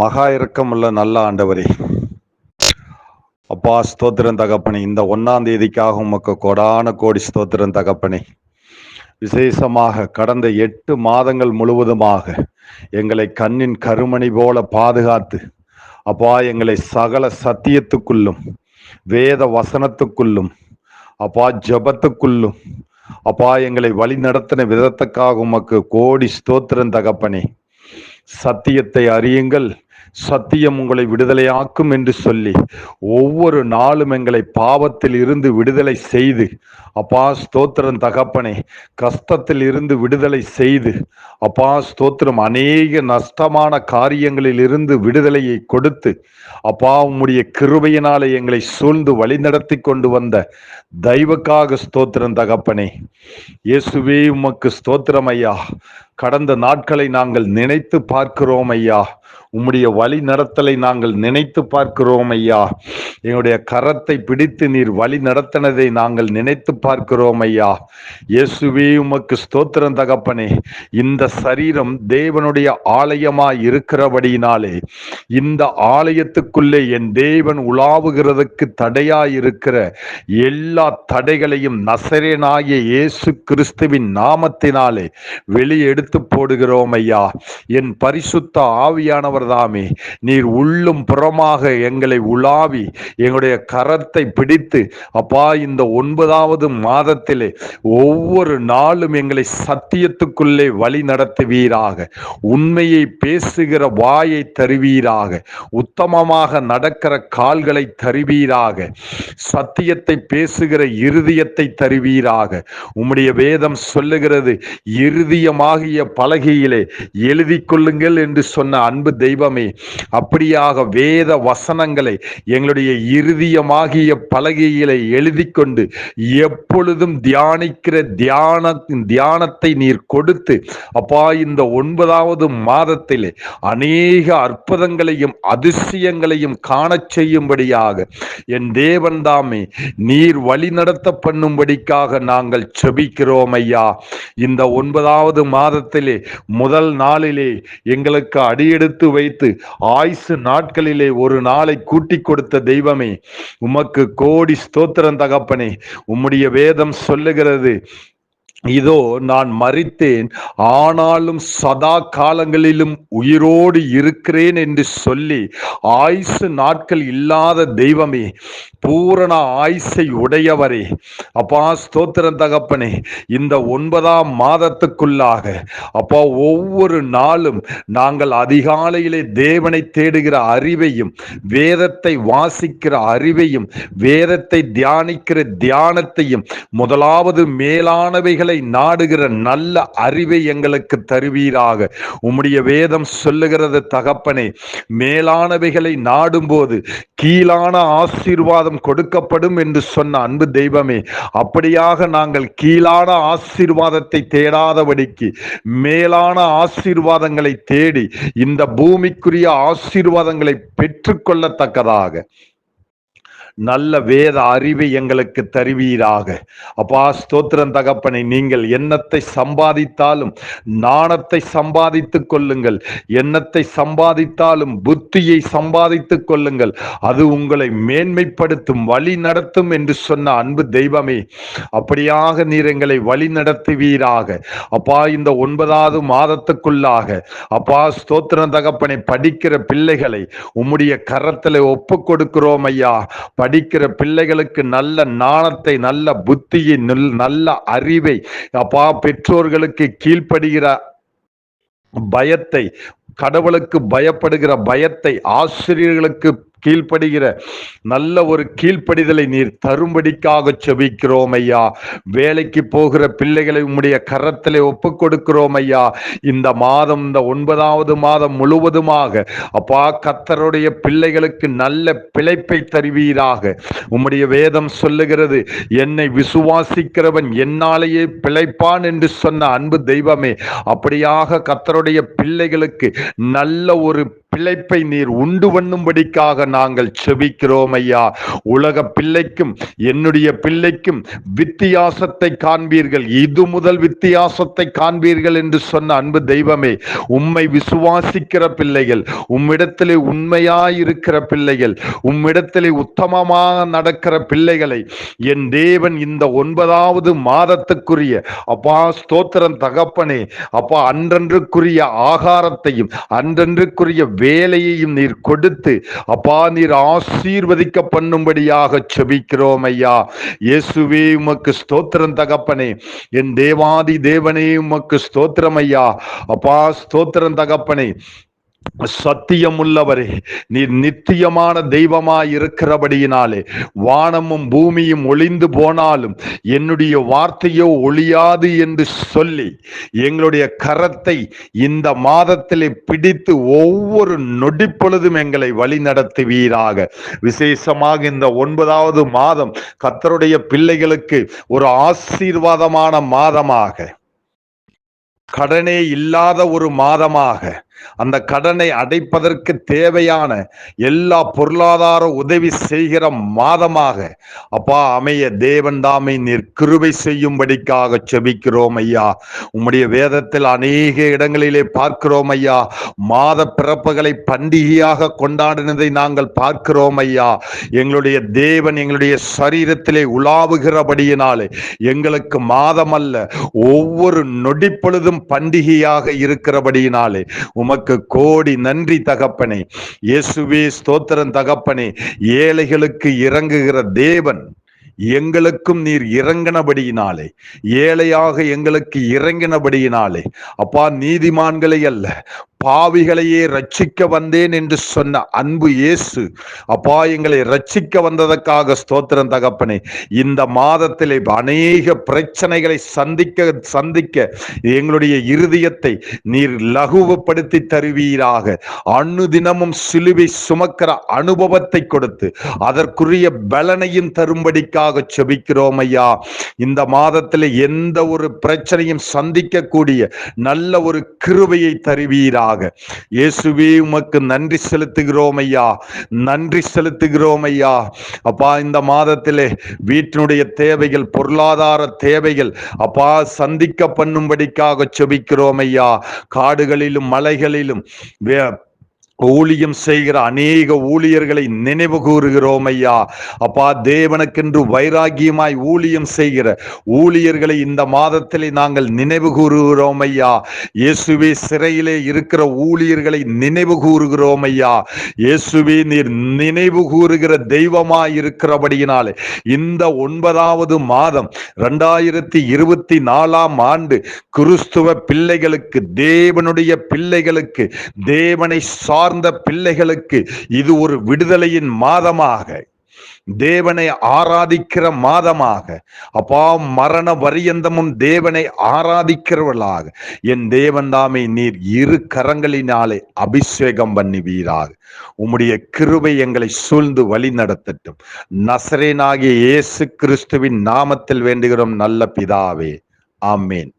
மகா இரக்கமுள்ள நல்ல ஆண்டவரே. அப்பா ஸ்தோத்திரம் தகப்பனே. இந்த ஒன்னாம் தேதிக்காக உமக்கு கொடான கோடி ஸ்தோத்திரம் தகப்பனே. விசேஷமாக கடந்த எட்டு மாதங்கள் முழுவதுமாக எங்களை கண்ணின் கருமணி போல பாதுகாத்து அப்பா எங்களை சகல சத்தியத்துக்குள்ளும் வேத வசனத்துக்குள்ளும் அப்பா ஜபத்துக்குள்ளும் அப்பா எங்களை வழி நடத்தின விதத்துக்காக உமக்கு கோடி ஸ்தோத்திரம் தகப்பனே. சத்தியத்தை அறியுங்கள் சத்தியம் உங்களை விடுதலையாக்கும் என்று சொல்லி ஒவ்வொரு நாளும் எங்களை பாவத்தில் இருந்து விடுதலை செய்து. அப்பா ஸ்தோத்திரம் தகப்பனே கஷ்டத்தில் இருந்து விடுதலை செய்து. அப்பா ஸ்தோத்திரம் அநேக நஷ்டமான காரியங்களில் இருந்து விடுதலையை கொடுத்து. அப்பா உம்முடைய கிருபையினாலே எங்களை சூழ்ந்து வழிநடத்தி கொண்டு வந்த தெய்வக்காக ஸ்தோத்திரம் தகப்பனே. இயேசுவே உமக்கு ஸ்தோத்திரம் ஐயா. கடந்த நாட்களை நாங்கள் நினைத்து பார்க்கிறோம் ஐயா. உம்முடைய வழி நடத்தலை நாங்கள் நினைத்து பார்க்கிறோம் ஐயா. எங்களுடைய கரத்தை பிடித்து நீர் வழி நடத்தினதை நாங்கள் நினைத்து பார்க்கிறோம் ஐயா. இயேசுவே உமக்கு ஸ்தோத்திரம் தகப்பனே. இந்த சரீரம் தேவனுடைய ஆலயமாய் இருக்கிறபடியினாலே இந்த ஆலயத்துக்குள்ளே என் தேவன் உலாவுகிறதுக்கு தடையாய் இருக்கிற எல்லா தடைகளையும் நசரேனாகிய இயேசு கிறிஸ்துவின் நாமத்தினாலே எடுத்து போடுகிறோம் ஐயா என் பரிசுத்த ஆவியானவர் தாமே நீர் உள்ளும் புறமாக எங்களை உலாவி எங்களுடைய கரத்தை பிடித்து அப்பா இந்த ஒன்பதாவது மாதத்திலே ஒவ்வொரு நாளும் எங்களை சத்தியத்துக்குள்ளே வழி நடத்துவீராக. உண்மையை பேசுகிற வாயை தருவீராக. உத்தமமாக நடக்கிற கால்களை தருவீராக. சத்தியத்தை பேசுகிற இருதயத்தை தருவீராக. உம்முடைய வேதம் சொல்லுகிறது உங்களுடைய பலகையிலே எழுதி கொள்ளுங்கள் என்று சொன்ன அன்பு தெய்வமே அப்படியாக வேத வசனங்களை எங்களுடைய இருதயமாகிய பலகையிலே எழுதி கொண்டு எப்பொழுதும் தியானிக்கிற தியான தியானத்தை நீர் கொடுத்து அப்பா இந்த ஒன்பதாவது மாதத்திலே அநேக அற்புதங்களையும் அதிசயங்களையும் காண செய்யும்படியாக என் தேவன் தாமே நீர் வழி நடத்த பண்ணும்படிக்காக நாங்கள் செபிக்கிறோம் ஐயா. இந்த ஒன்பதாவது மாதத்தில் முதல் நாளிலே எங்களுக்கு அடியெடுத்து வைத்து ஆயுசு நாட்களிலே ஒரு நாளை கூட்டி கொடுத்த தெய்வமே உமக்கு கோடி ஸ்தோத்திரம் தகப்பனே. உம்முடைய வேதம் சொல்லுகிறது இதோ நான் மறித்தேன். ஆனாலும் சதா காலங்களிலும் உயிரோடு இருக்கிறேன் என்று சொல்லி ஆயுசு நாட்கள் இல்லாத தெய்வமே பூரண ஆயுசை உடையவரே. அப்பா ஸ்தோத்திரம் தகப்பனே இந்த ஒன்பதாம் மாதத்துக்குள்ளாக அப்பா ஒவ்வொரு நாளும் நாங்கள் அதிகாலையிலே தேவனை தேடுகிற அறிவையும் வேதத்தை வாசிக்கிற அறிவையும் வேதத்தை தியானிக்கிற தியானத்தையும் முதலாவது மேலானவைகளை நாடுகிற நல்ல அறிவை எங்களுக்கு தருவீராக. உம்முடைய வேதம் சொல்லுகிறது தகப்பனே மேலானவைகளை நாடும்போது கீழான ஆசீர்வாதம் கொடுக்கப்படும் என்று சொன்ன அன்பு தெய்வமே. அப்படியாக நாங்கள் கீழான ஆசீர்வாதத்தை தேடாதபடிக்கு மேலான ஆசீர்வாதங்களை தேடி இந்த பூமிக்குரிய ஆசீர்வாதங்களை பெற்றுக்கொள்ளத்தக்கதாக. நல்ல வேத அறிவை எங்களுக்கு தருவீராக. அப்பா ஸ்தோத்திரம் தகப்பனை நீங்கள் எண்ணத்தை சம்பாதித்தாலும் நாணத்தை சம்பாதித்துக் கொள்ளுங்கள். எண்ணத்தை சம்பாதித்தாலும் புத்தியை சம்பாதித்துக் கொள்ளுங்கள். அது உங்களை மேன்மைப்படுத்தும் வழி நடத்தும் என்று சொன்ன அன்பு தெய்வமே. அப்படியாக நீர் எங்களை வழி நடத்துவீராக. அப்பா இந்த ஒன்பதாவது மாதத்துக்குள்ளாக அப்பா ஸ்தோத்திரம் தகப்பனை படிக்கிற பிள்ளைகளை உம்முடைய கரத்தில் ஒப்பு கொடுக்கிறோம் ஐயா. படிக்கிற பிள்ளைகளுக்கு நல்ல நாணத்தை நல்ல புத்தியை நல்ல அறிவை அப்பா பெற்றோர்களுக்கு கீழ்ப்படுகிற பயத்தை கடவுளுக்கு பயப்படுகிற பயத்தை ஆசிரியர்களுக்கு கீழ்ப்படுகிற நல்ல ஒரு கீழ்ப்படிதலை நீர் தரும்படிக்காக செபிக்கிறோம் ஐயா வேலைக்கு போகிற பிள்ளைகளை உம்முடைய கரத்திலே ஒப்பு கொடுக்கிறோம் ஐயா இந்த மாதம் இந்த ஒன்பதாவது மாதம் முழுவதுமாக அப்பா கத்தருடைய பிள்ளைகளுக்கு நல்ல பிழைப்பை தருவீராக. உம்முடைய வேதம் சொல்லுகிறது என்னை விசுவாசிக்கிறவன் என்னாலேயே பிழைப்பான் என்று சொன்ன அன்பு தெய்வமே அப்படியாக கத்தருடைய பிள்ளைகளுக்கு நல்ல ஒரு பிழைப்பை நீர் உண்டு பண்ணும்படிக்காக நாங்கள் செபிக்கிறோம் ஐயா. உலக பிள்ளைக்கும் என்னுடைய பிள்ளைக்கும் வித்தியாசத்தை காண்பீர்கள். இது முதல் வித்தியாசத்தை காண்பீர்கள் என்று சொன்ன அன்பு தெய்வமே உம்மை விசுவாசிக்கிற பிள்ளைகள் உம்மிடத்திலே உண்மையாயிருக்கிற பிள்ளைகள் உம்மிடத்திலே உத்தமமாக நடக்கிற பிள்ளைகளை என் தேவன் இந்த ஒன்பதாவது மாதத்துக்குரிய அப்பா ஸ்தோத்திரம் தகப்பனே அப்பா அன்றன்றுக்குரிய ஆகாரத்தையும் அன்றன்றுக்குரிய வேலையையும் நீர் கொடுத்து அப்பா நீர் ஆசீர்வதிக்க பண்ணும்படியாக செபிக்கிறோம் ஐயா. இயேசுவே உமக்கு ஸ்தோத்திரம் தகப்பனே. என் தேவாதி தேவனே உமக்கு ஸ்தோத்திரம் ஐயா. அப்பா ஸ்தோத்திரம் தகப்பனே. சத்தியம் உள்ளவரே நீர் நித்தியமான தெய்வமாய் இருக்கிறபடியினாலே வானமும் பூமியும் ஒளிந்து போனாலும் என்னுடைய வார்த்தையோ ஒளியாது என்று சொல்லி எங்களுடைய கரத்தை இந்த மாதத்திலே பிடித்து ஒவ்வொரு நொடிப்பொழுதும் எங்களை வழி நடத்துவீராக. விசேஷமாக இந்த ஒன்பதாவது மாதம் கத்தருடைய பிள்ளைகளுக்கு ஒரு ஆசீர்வாதமான மாதமாக. கடனே இல்லாத ஒரு மாதமாக. அந்த கடனை அடைப்பதற்கு தேவையான எல்லா பொருளாதார உதவி செய்கிற மாதமாக அப்பா அமைய தேவன் தாமை நீர் கிருபை செய்யும்படிக்காக செபிக்கிறோம் ஐயா. உம்முடைய வேதத்தில் அநேக இடங்களிலே பார்க்கிறோம் ஐயா. மாத பிறப்புகளை பண்டிகையாக கொண்டாடினதை நாங்கள் பார்க்கிறோம் ஐயா. எங்களுடைய தேவன் எங்களுடைய சரீரத்திலே உலாவுகிறபடியினாலே எங்களுக்கு மாதம் அல்ல ஒவ்வொரு நொடிப்பொழுதும் பண்டிகையாக இருக்கிறபடியினாலே உமக்கு கோடி நன்றி தகப்பனே. இயேசுவே ஸ்தோத்திரன் தகப்பனே. ஏழைகளுக்கு இறங்குகிற தேவன் எங்களுக்கும் நீர் இறங்கினபடியினாலே. ஏழையாக எங்களுக்கு இறங்கினபடியினாலே. அப்பா நீதிமான்களை அல்ல பாவிகளையே ரட்சிக்க வந்தேன் என்று சொன்ன அன்பு இயேசு அப்பா எங்களை ரட்சிக்க வந்ததற்காக ஸ்தோத்திரம் தகப்பனே. இந்த மாதத்திலே அநேக பிரச்சனைகளை சந்திக்க சந்திக்க எங்களுடைய இருதயத்தை நீர் லகுவப்படுத்தி தருவீராக. அணு தினமும் சிலுவை சுமக்கிற அனுபவத்தை கொடுத்து அதற்குரிய பலனையும் தரும்படிக்காக செபிக்கிறோம் ஐயா. இந்த மாதத்தில் எந்த ஒரு பிரச்சனையும் சந்திக்கக்கூடிய நல்ல ஒரு கிருபையை தருவீராக. இயேசுவே உமக்கு நன்றி செலுத்துகிறோம் ஐயா. நன்றி செலுத்துகிறோம் ஐயா. அப்பா இந்த மாதத்திலே வீட்டினுடைய தேவைகள் பொருளாதார தேவைகள் அப்பா சந்திக்க பண்ணும்படிக்காக செபிக்கிறோம் ஐயா. காடுகளிலும் மலைகளிலும் ஊழியம் செய்கிற அநேக ஊழியர்களை நினைவு கூறுகிறோம் ஐயா. அப்பா தேவனுக்கென்று வைராகியமாய் ஊழியம் செய்கிற ஊழியர்களை இந்த மாதத்திலே நாங்கள் நினைவு கூறுகிறோம் ஐயா. இயேசுவே சிறையிலே இருக்கிற ஊழியர்களை நினைவு கூறுகிறோம் ஐயா. இயேசுவே நீர் நினைவு கூறுகிற தெய்வமாய் இருக்கிறபடியினாலே இந்த ஒன்பதாவது மாதம் ரெண்டாயிரத்தி இருபத்தி நாலாம் ஆண்டு கிறிஸ்துவ பிள்ளைகளுக்கு தேவனுடைய பிள்ளைகளுக்கு தேவனை சா சார்ந்த பிள்ளைகளுக்கு இது ஒரு விடுதலையின் மாதமாக. தேவனை ஆராதிக்கிற மாதமாக. அப்பா மரண வரியந்தமும் தேவனை ஆராதிக்கிறவர்களாக. என் தேவன் தாமே நீர் இரு கரங்களினாலே அபிஷேகம் பண்ணுவீராக. உம்முடைய கிருபை எங்களை சூழ்ந்து வழி நடத்தட்டும். நசரேனாகிய இயேசு கிறிஸ்துவின் நாமத்தில் வேண்டுகிறோம் நல்ல பிதாவே. ஆமேன்.